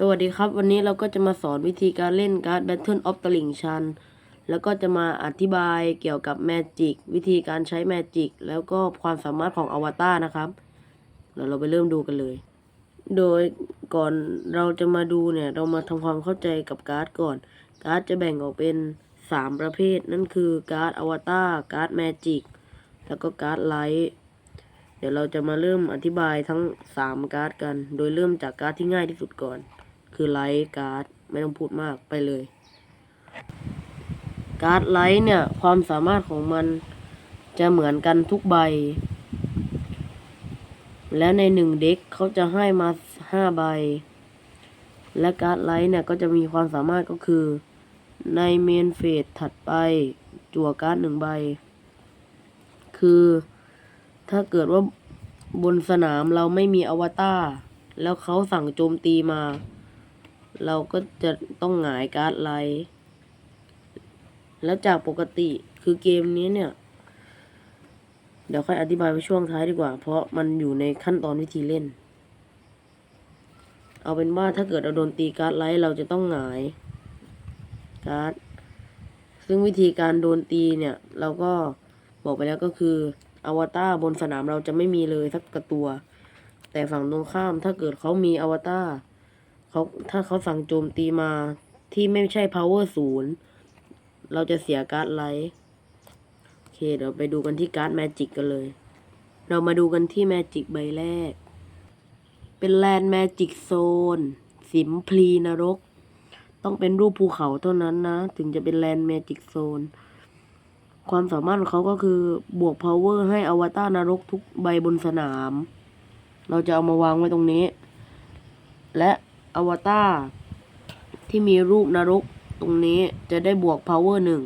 สวัสดีครับ วันนี้เราก็จะมาสอนวิธีการเล่นการ์ด Battle of ตลิ่งชันแล้วก็จะมาอธิบายเกี่ยวกับแมจิกวิธีการใช้แมจิกแล้วก็ความสามารถของอวตารนะครับเดี๋ยวเราไปเริ่มดูกันเลย โดยก่อนเราจะมาดูเนี่ย เรามาทำความเข้าใจกับการ์ดก่อน การ์ดจะแบ่งออกเป็น 3 ประเภท นั่นคือการ์ดอวตารการ์ดแมจิกแล้วก็การ์ดไลท์เดี๋ยวเราจะมาเริ่มอธิบายทั้ง 3 การ์ดกัน โดยเริ่มจากการ์ดที่ง่ายที่สุดก่อน คือไลท์การ์ดไม่ต้องพูดมากไปเลย การ์ดไลท์เนี่ย ความสามารถของมันจะเหมือนกันทุกใบ และในหนึ่งเด็กเขาจะให้มาห้าใบ และการ์ดไลท์เนี่ย ก็จะมีความสามารถก็คือ ในเมนเฟสถัดไป จั่วการ์ดหนึ่งใบ คือถ้าเกิดว่าบนสนามเราไม่มีอวตารแล้วเขาสั่งโจมตีมา เราก็จะต้องหงายการ์ดไลท์แล้วจากปกติคือเกมนี้เนี่ย เดี๋ยวค่อยอธิบายไปช่วงท้ายดีกว่า เพราะมันอยู่ในขั้นตอนวิธีเล่น เอาเป็นว่าถ้าเกิดเราโดนตีการ์ดไลท์เราจะต้องหงายการ์ดซึ่งวิธีการโดนตีเนี่ย เราก็บอกไปแล้วก็คืออวตารบนสนามเราจะไม่มีเลยสักกระตัว แต่ฝั่งตรงข้ามถ้าเกิดเขามีอวตาร เขาถ้าเขาสั่งโจมตีมาที่ไม่ใช่ power ศูนย์เราจะเสียการ์ดไลท์โอเค เดี๋ยวไปดูกันที่การ์ดแมจิกกันเลย เรามาดูกันที่แมจิกใบแรก เป็นแลนด์แมจิกโซน สิมพลีนรก ต้องเป็นรูปภูเขาเท่านั้นนะ ถึงจะเป็นแลนด์แมจิกโซน ความสามารถของเขาก็คือบวก power ให้อวตารนรกทุกใบบนสนาม เราจะเอามาวางไว้ตรงนี้ และ อวตารที่มีรูปนรกตรงนี้จะได้บวก power หนึ่ง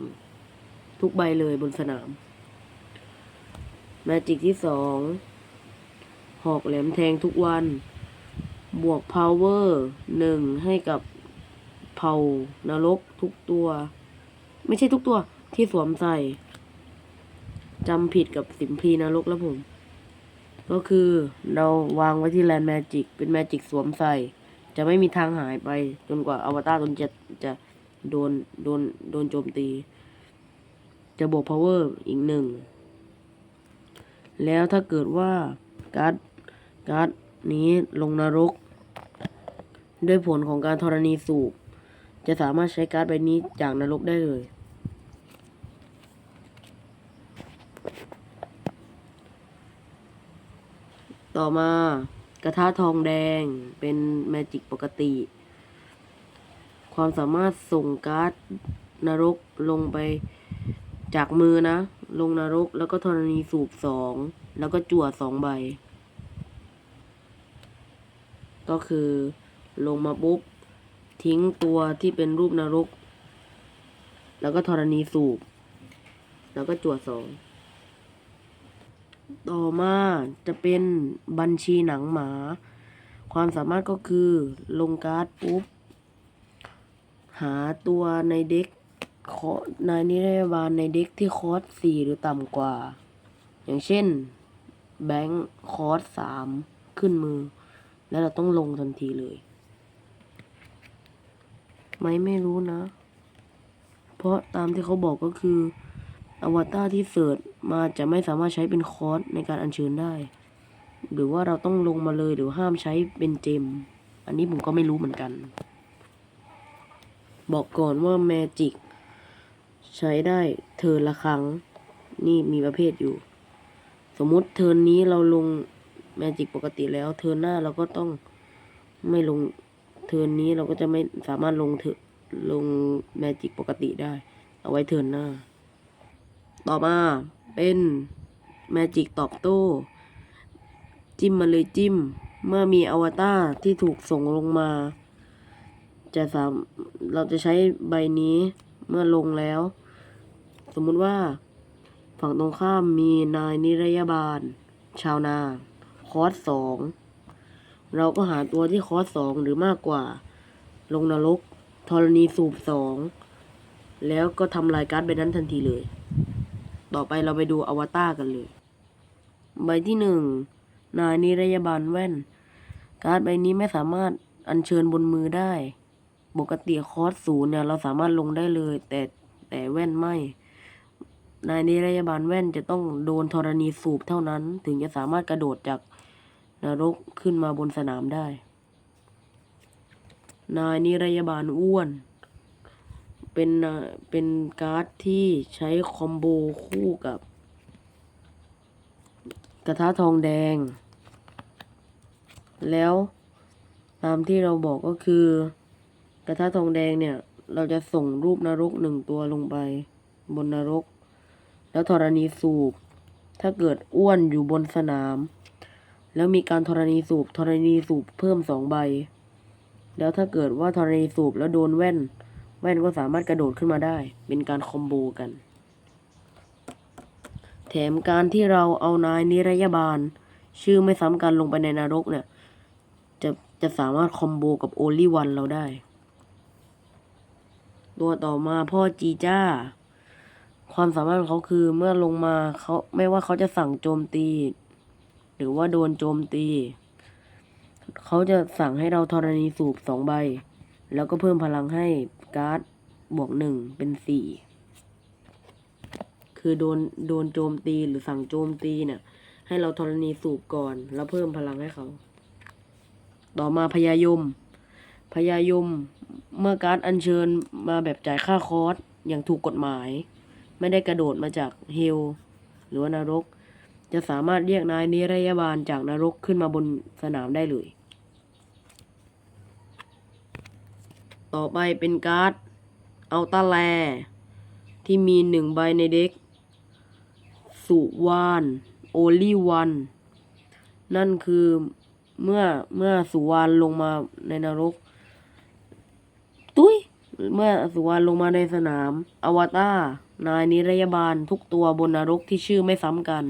ทุกใบเลยบนสนามแมจิกที่สอง หอกแหลมแทงทุกวัน บวก power หนึ่งให้กับเผ่านรกทุกตัว ไม่ใช่ทุกตัวที่สวมใส่จำผิดกับสิมพีนรกแล้วผม ก็คือเราวางไว้ที่แลนด์แมจิกเป็นแมจิกสวมใส่ จะไม่มีทางหายไปจนกว่าอวตารตนจะจะโดนโดนโดนโจมตี จะบวก power อีกหนึ่ง แล้วถ้าเกิดว่าการ์ดการ์ดนี้ลงนรก ด้วยผลของการธรณีสูบจะสามารถใช้การ์ดใบนี้จากนรกได้เลย ต่อมา กระทะทองแดงเป็นแมจิกปกติ ความสามารถส่งการ์ดนรกลงไปจากมือนะ ลงนรกแล้วก็ธรณีสูบสองแล้วก็จั่วสองใบ ก็คือลงมาปุ๊บ ทิ้งตัวที่เป็นรูปนรก แล้วก็ธรณีสูบ แล้วก็จั่วสอง ต่อมาจะเป็นบัญชีหนังหมา ความสามารถก็คือลงการ์ดปุ๊บ หาตัวในเด็กคอนายนิรยาบาลในเด็กที่คอร์สสี่หรือต่ำกว่า อย่างเช่น แบงค์คอร์สสามขึ้นมือ แล้วเราต้องลงทันทีเลย ไม่ไม่รู้นะ เพราะตามที่เขาบอกก็คือ อวตารที่เสิร์ชมาจะไม่สามารถใช้เป็นคอร์สในการอัญเชิญได้ หรือว่าเราต้องลงมาเลยหรือห้ามใช้เป็นเจม อันนี้ผมก็ไม่รู้เหมือนกัน บอกก่อนว่าแมจิกใช้ได้เทินละครั้ง นี่มีประเภทอยู่ สมมุติเทินนี้เราลงแมจิกปกติแล้ว เทินหน้าเราก็ต้องไม่ลงเทินนี้เราก็จะไม่สามารถลงเถลงแมจิกปกติได้ เอาไว้เทินหน้า ต่อมาเป็นแมจิกตอบโต้ จิ้มมาเลยจิ้ม เมื่อมีอวตารที่ถูกส่งลงมา จะสามเราจะใช้ใบนี้เมื่อลงแล้ว สมมุติว่า ฝั่งตรงข้ามมีนายนิรยาบาล ชาวนา คอร์สสอง เราก็หาตัวที่คอร์สสองหรือมากกว่า ลงนรกธรณีสูบสอง แล้วก็ทำลายการ์ดใบนั้นทันทีเลย ต่อไปเราไปดูอวตารกันเลย ใบที่หนึ่งนายนิรยาบาลแว่น การ์ดใบนี้ไม่สามารถอัญเชิญบนมือได้ ปกติคอร์สศูนย์เนี่ยเราสามารถลงได้เลย แต่แต่แว่นไม่ นายนิรยาบาลแว่นจะต้องโดนธรณีสูบเท่านั้น ถึงจะสามารถกระโดดจากนรกขึ้นมาบนสนามได้ นายนิรยาบาลอ้วน เป็นน่ะเป็นการ์ดที่ใช้คอมโบคู่กับ กระทะทองแดง แล้วตามที่เราบอกก็คือ กระทะทองแดงเนี่ย เราจะส่งรูปนรกหนึ่งตัวลงไป บนนรก แล้วธรณีสูบ ถ้าเกิดอ้วนอยู่บนสนาม แล้วมีการธรณีสูบธรณีสูบเพิ่มสองใบ แล้วถ้าเกิดว่าธรณีสูบแล้วโดนแว่น แว่นก็สามารถกระโดดขึ้นมาได้ เป็นการคอมโบกัน แถมการที่เราเอานายนิรยาบาล ชื่อไม่ซ้ำกันลงไปในนรกเนี่ย จะจะสามารถคอมโบกับโอลิวันเราได้ ตัวต่อมาพ่อจีจ้า ความสามารถของเขาคือเมื่อลงมาเขาไม่ว่าเขาจะสั่งโจมตี หรือว่าโดนโจมตี เขาจะสั่งให้เราธรณีสูบสองใบ แล้วก็เพิ่มพลังให้ การ์ดบวกหนึ่งเป็นสี่คือโดนโดนโจมตีหรือสั่งโจมตีเนี่ย ให้เราธรณีสูบก่อน แล้วเพิ่มพลังให้เขา ต่อมาพยายม พยายมเมื่อการ์ดอัญเชิญมาแบบจ่ายค่าคอร์สอย่างถูกกฎหมาย ไม่ได้กระโดดมาจากเฮลหรือว่านรก จะสามารถเรียกนายนิรยาบาลจากนรกขึ้นมาบนสนามได้เลย ต่อไปเป็นการ์ดอัลตาแล ที่มีหนึ่งใบในเด็ก สุวาน โอลีวัน นั่นคือเมื่อเมื่อสุวรรณลงมาในนรก ตุ้ย เมื่อสุวรรณลงมาในสนาม อวตารนายนิรยาบาลทุกตัวบนนรกที่ชื่อไม่ซ้ำกัน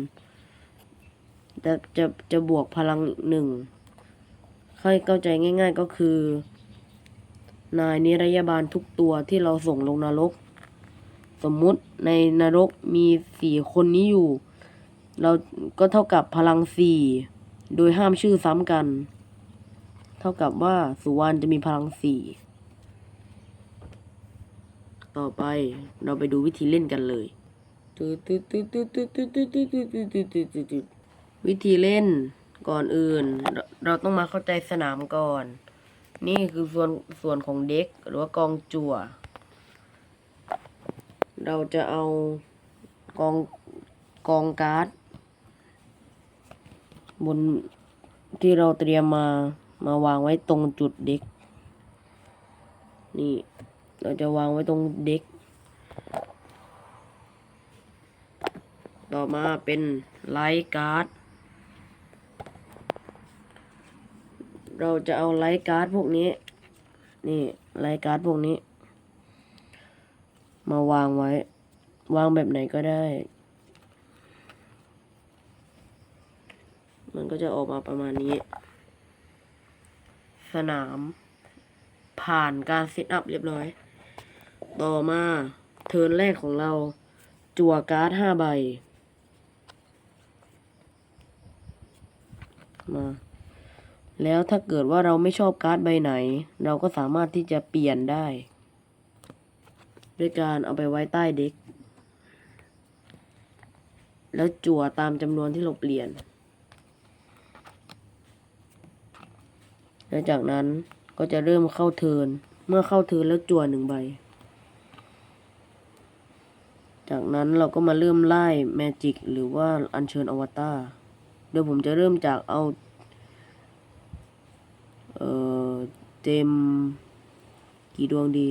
จะจะจะบวกพลังหนึ่งให้เข้าใจง่าย ๆก็คือ นายนิรยาบาลทุกตัวที่เราส่งลงนรก สมมุติในนรกมีสี่คนนี้อยู่ เราก็เท่ากับพลังสี่โดยห้ามชื่อซ้ำกัน เท่ากับว่าสุวรรณจะมีพลังสี่ต่อไปเราไปดูวิธีเล่นกันเลยวิธีเล่นก่อนอื่น เราเราต้องมาเข้าใจสนามก่อน นี่คือส่วนส่วนของเด็กหรือว่ากองจั่ว เราจะเอากองกองการ์ดบนที่เราเตรียมมามาวางไว้ตรงจุดเด็ก นี่ เราจะวางไว้ตรงเด็ก ต่อมาเป็นไลท์การ์ด เราจะเอาไลท์การ์ดพวกนี้ นี่ไลท์การ์ดพวกนี้ มาวางไว้ วางแบบไหนก็ได้ มันก็จะออกมาประมาณนี้ สนาม ผ่านการเซตอัพเรียบร้อย ต่อมาเทิร์นแรกของเรา จั่วการ์ดห้าใบ มา แล้วถ้าเกิดว่าเราไม่ชอบการ์ดใบไหน เราก็สามารถที่จะเปลี่ยนได้ ด้วยการเอาไปไว้ใต้เด็ก แล้วจั่วตามจำนวนที่เราเปลี่ยน และจากนั้นก็จะเริ่มเข้าเทิน เมื่อเข้าเทินแล้วจั่วหนึ่งใบ จากนั้นเราก็มาเริ่มไล่แมจิกหรือว่าอัญเชิญอวตาร โดยผมจะเริ่มจากเอา เอ่อ เจม กี่ดวงดี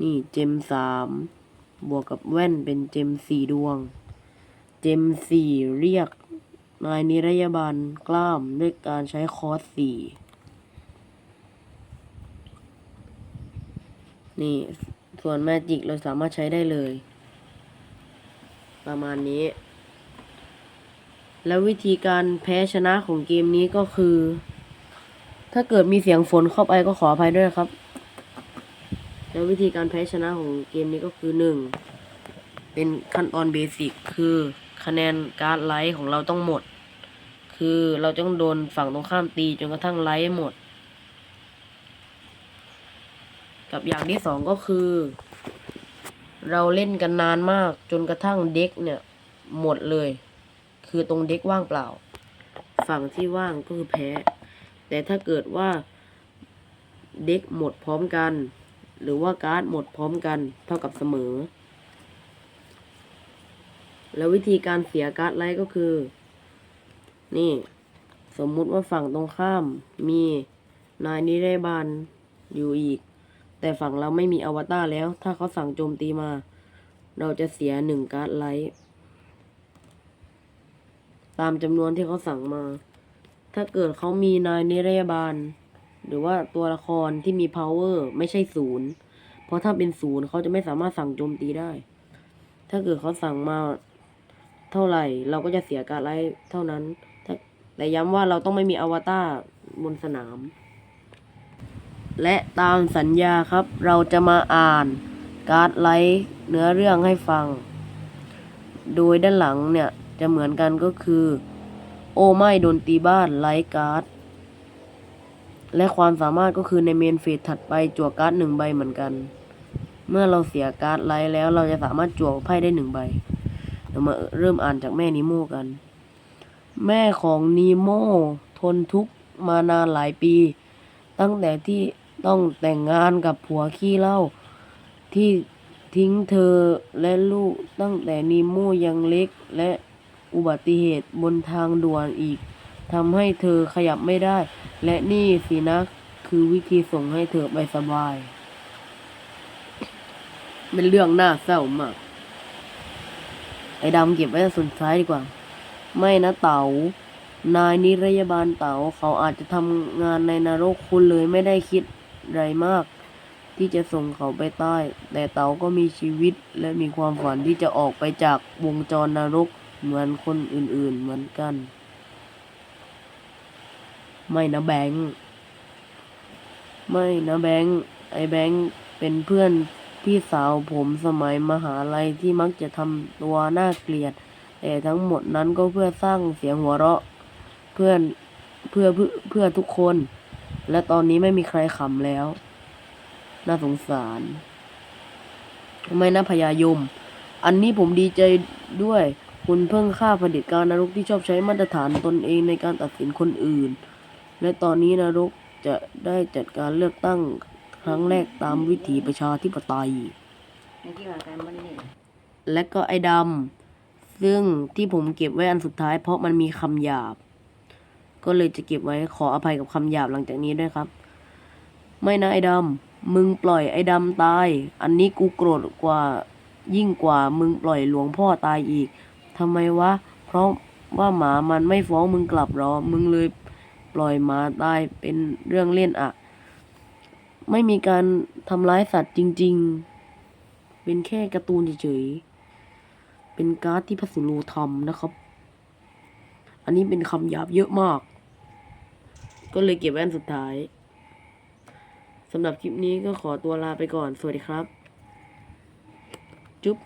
นี่เจมสามบวกกับแว่นเป็นเจมสี่ดวง เจมสี่เรียกนายนิรยาบาลกล้ามด้วยการใช้คอร์สสี่นี่ส่วนแมจิกเราสามารถใช้ได้เลย ประมาณนี้ แล้ววิธีการแพ้ชนะของเกมนี้ก็คือ ถ้าเกิดมีเสียงฝนเข้าไปก็ขออภัยด้วยครับ แล้ววิธีการแพ้ชนะของเกมนี้ก็คือหนึ่งเป็นขั้นตอนเบสิกคือคะแนนการ์ดไลท์ของเราต้องหมด คือเราต้องโดนฝั่งตรงข้ามตีจนกระทั่งไลท์หมด กับอย่างที่สองก็คือ เราเล่นกันนานมากจนกระทั่งเด็กเนี่ยหมดเลย คือตรงเด็กว่างเปล่า ฝั่งที่ว่างก็คือแพ้ แต่ถ้าเกิดว่าเด็กหมดพร้อมกัน หรือว่าการ์ดหมดพร้อมกันเท่ากับเสมอ แล้ววิธีการเสียการ์ดไลท์ก็คือ นี่ สมมุติว่าฝั่งตรงข้ามมีนายนิเรบานอยู่อีก แต่ฝั่งเราไม่มีอวตารแล้ว ถ้าเขาสั่งโจมตีมา เราจะเสียหนึ่งการ์ดไลท์ตามจำนวนที่เขาสั่งมา ถ้าเกิดเขามีนายนิรยาบาล หรือว่าตัวละครที่มี power ไม่ใช่ศูนย์เพราะถ้าเป็นศูนย์เขาจะไม่สามารถสั่งโจมตีได้ ถ้าเกิดเขาสั่งมาเท่าไหร่ เราก็จะเสียการดไล่เท่านั้น แต่ย้ำว่าเราต้องไม่มีอวตารบนสนาม และตามสัญญาครับ เราจะมาอ่านการ์ดไลท์เนื้อเรื่องให้ฟัง โดยด้านหลังเนี่ยจะเหมือนกันก็คือ โอ้ไม่โดนตีบ้านไลท์การ์ด และความสามารถก็คือในเมนเฟสถัดไปจั่วการ์ดหนึ่งใบเหมือนกัน เมื่อเราเสียการ์ดไลท์แล้วเราจะสามารถจั่วไพ่ได้หนึ่งใบ เรามาเริ่มอ่านจากแม่นิโมกัน แม่ของนีโมทนทุกข์มานานหลายปี ตั้งแต่ที่ต้องแต่งงานกับผัวขี้เหล้าที่ทิ้งเธอและลูกตั้งแต่นีโมยังเล็กและ อุบัติเหตุบนทางด่วนอีกทำให้เธอขยับไม่ได้ และนี่สินะคือวิธีส่งให้เธอไปสบาย เป็นเรื่องน่าเศร้ามาก ไอ้ดำเก็บไว้ส่วนท้ายดีกว่า ไม่นะเต๋านายนิรยาบาลเต๋าเขาอาจจะทำงานในนรกคุณเลยไม่ได้คิดอะไรมาก ที่จะส่งเขาไปใต้ แต่เต๋าก็มีชีวิตและมีความฝันที่จะออกไปจากวงจรนรก เหมือนคนอื่นๆเหมือนกัน ไม่นะแบงค์ไม่นะแบงค์ไอแบงค์เป็นเพื่อนพี่สาวผมสมัยมหาลัยที่มักจะทำตัวน่าเกลียด แต่ทั้งหมดนั้นก็เพื่อสร้างเสียงหัวเราะ เพื่อนเพื่อเพื่อเพื่อทุกคน และตอนนี้ไม่มีใครขำแล้ว น่าสงสาร ไม่นะพยายม อันนี้ผมดีใจด้วย คุณเพิ่งฆ่าเผด็จการนรกที่ชอบใช้มาตรฐานตนเองในการตัดสินคนอื่น และตอนนี้นรกจะได้จัดการเลือกตั้งครั้งแรกตามวิถีประชาธิปไตย และก็ไอ้ดำซึ่งที่ผมเก็บไว้อันสุดท้าย เพราะมันมีคำหยาบ ก็เลยจะเก็บไว้ขออภัยกับคำหยาบหลังจากนี้ด้วยครับ ไม่นะไอ้ดำมึงปล่อยไอ้ดำตาย อันนี้กูโกรธกว่ายิ่งกว่ามึงปล่อยหลวงพ่อตายอีก ทำไมวะ เพราะว่าหมามันไม่ฟ้องมึงกลับหรอ มึงเลยปล่อยหมาตายเป็นเรื่องเล่นอะ ไม่มีการทำร้ายสัตว์จริง ๆ เป็นแค่การ์ตูนเฉยๆ เป็นการ์ดที่พระสุโลทำนะครับ อันนี้เป็นคำหยาบเยอะมาก ก็เลยเก็บไว้อันสุดท้ายสำหรับคลิปนี้ก็ขอตัวลาไปก่อน สวัสดีครับ จุ๊บ